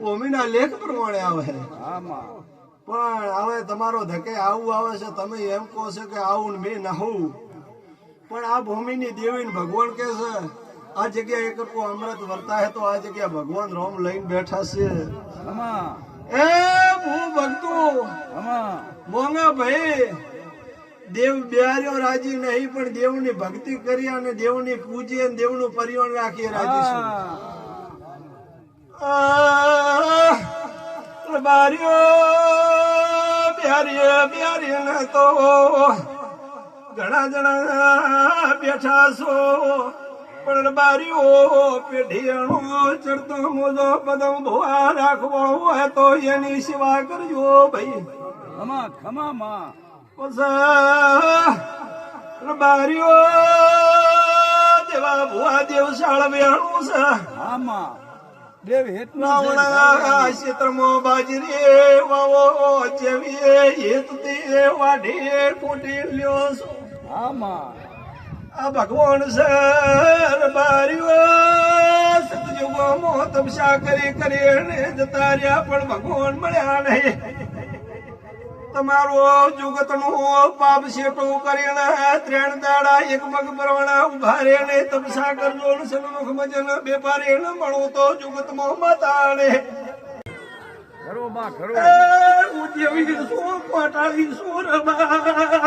ભૂમિના લેખ પ્રમાણે આવે. આમાં. પણ હવે તમારો ધકે આવું આવે છે તમે એમ કહો છો કે આવું મેં નહું પણ આ ભૂમિની દેવીને ભગવાન કે છે આ જગ્યા એક અમૃત વર્તા હે તો આ જગ્યા ભગવાન રોમ લઈને બેઠા છે. એ ભૂ ભક્તો મોંઘા ભાઈ દેવ બિહારીઓ રાજી નહીં પણ દેવની ભક્તિ કરી અને દેવની પૂજી અને દેવનું પરિવહન રાખીએ રાજી છું આ. આહ, બારીઓ બિહારી ને તો ઘણા જણા બેઠા છો. પણ બારીઓ પેઢીનો ચડતો મોજો પદમ ભોવા રાખવો હોય તો એની સેવા કરજો ભાઈ. ખમા ખમા માં. બારીઓ દેવા ભુવા દેવ શાળ વેણું છે. આમાં ક્ષેત્રમાં બાજરી વાવો જેવી હિત તે વાઢી કુટી લ્યો છો. આમાં. આ ભગવાન સર બારીઓ સતયુગો મો તપસ્યા કરી કરી ને જતા રહ્યા પણ ભગવાન મળ્યા નહીં. તમારો જુગતનું પાપ શેટો કરીને ત્રણ દાડા એક મગ પરવાણા ઊભા રે ને તપસા કરજો સન્મુખ ભજન બેપારી ને મળું તો ખરો માં ખરો એ ઉદ્યવી સો સોર બારીઓ